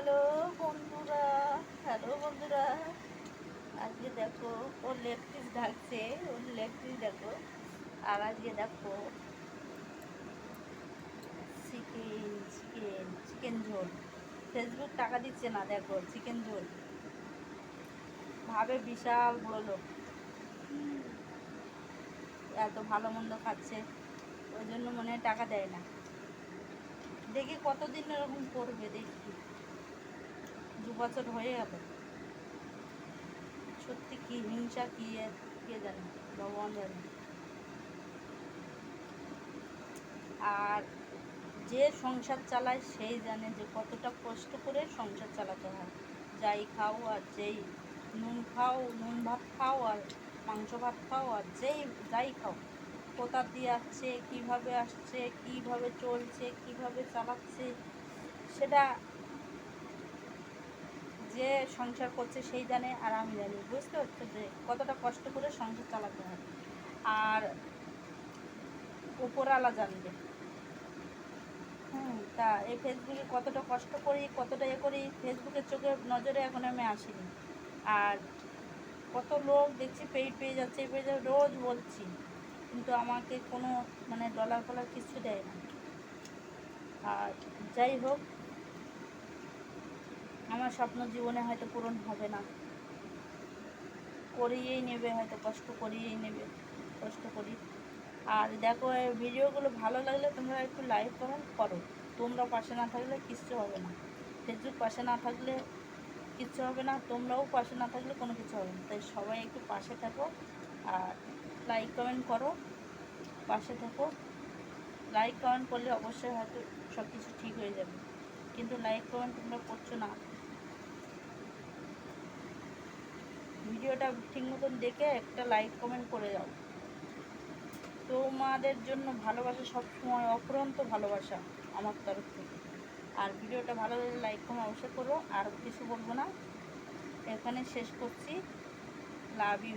Hello বন্ধুরা hello বন্ধুরা। আজকে দেখো, ওর লেগ পিস ঢাকছে, ওর লেগ পিস দেখো। আর আজকে দেখো চিকেন চিকেন চিকেন ঝোল। ফেসবুক টাকা দিচ্ছে না, দেখো চিকেন ঝোল। ভাবে বিশাল বড় লোক। এত ভালো মন্দ খাচ্ছে, ওই জন্য মনে হয় টাকা দেয় না। দেখি কতদিন এরকম করবে, দেখি। বছর হয়ে গেল সত্যি কি হিংসা কি কে জানে? ভগবান জানে। আর যে সংসার চালায়, সেই জানে যে কতটা কষ্ট করে সংসার চালাতে হয়। যাই খাও আর যেই নুন খাও, নুন ভাত খাও আর মাংস ভাত খাও আর যেই, যাই খাও, কোথা দিয়ে আসছে, কীভাবে আসছে, কীভাবে চলছে, কীভাবে চালাচ্ছে, সেটা সংসার করছে সেই জানে আর আমি জানি। বুঝতে পারছ যে কতটা কষ্ট করে সংসার চালাতে হয়। আর উপরওয়ালা জানবে। হুম তা এই ফেসবুকে কতটা কষ্ট করি কতটা এ করি ফেসবুকের চোখে নজরে এখন আমি আসিনি। আর কত লোক দেখছি পেয়ে পেয়ে যাচ্ছে পেয়ে যাচ্ছে, রোজ বলছি। কিন্তু আমাকে কোনো মানে ডলার ফলার কিছু দেয় না। আর যাই হোক আমার স্বপ্ন জীবনে হয়তো পূরণ হবে না। করিয়েই নেবে, হয়তো কষ্ট করিয়েই নেবে, কষ্ট করি। আর দেখো ভিডিওগুলো ভালো লাগলে তোমরা একটু লাইক কমেন্ট করো। তোমরা পাশে না থাকলে কিচ্ছু হবে না। ফেসবুক পাশে না থাকলে কিচ্ছু হবে না। তোমরাও পাশে না থাকলে কোনো কিছু হবে না। তাই সবাই একটু পাশে থাকো আর লাইক কমেন্ট করো। পাশে থাকো। লাইক কমেন্ট করলে অবশ্যই হয়তো সব কিছু ঠিক হয়ে যাবে। কিন্তু লাইক কমেন্ট তোমরা করছ না। ভিডিওটা ঠিক মতন দেখে একটা লাইক কমেন্ট করে যাও তোমাদের জন্য ভালোবাসা সবসময় অফুরন্ত ভালোবাসা আমার তরফ থেকে। আর ভিডিওটা ভালো লাগলে লাইক কমেন্ট অবশ্যই করো। আর কিছু বলব না। এখানে শেষ করছি। Love you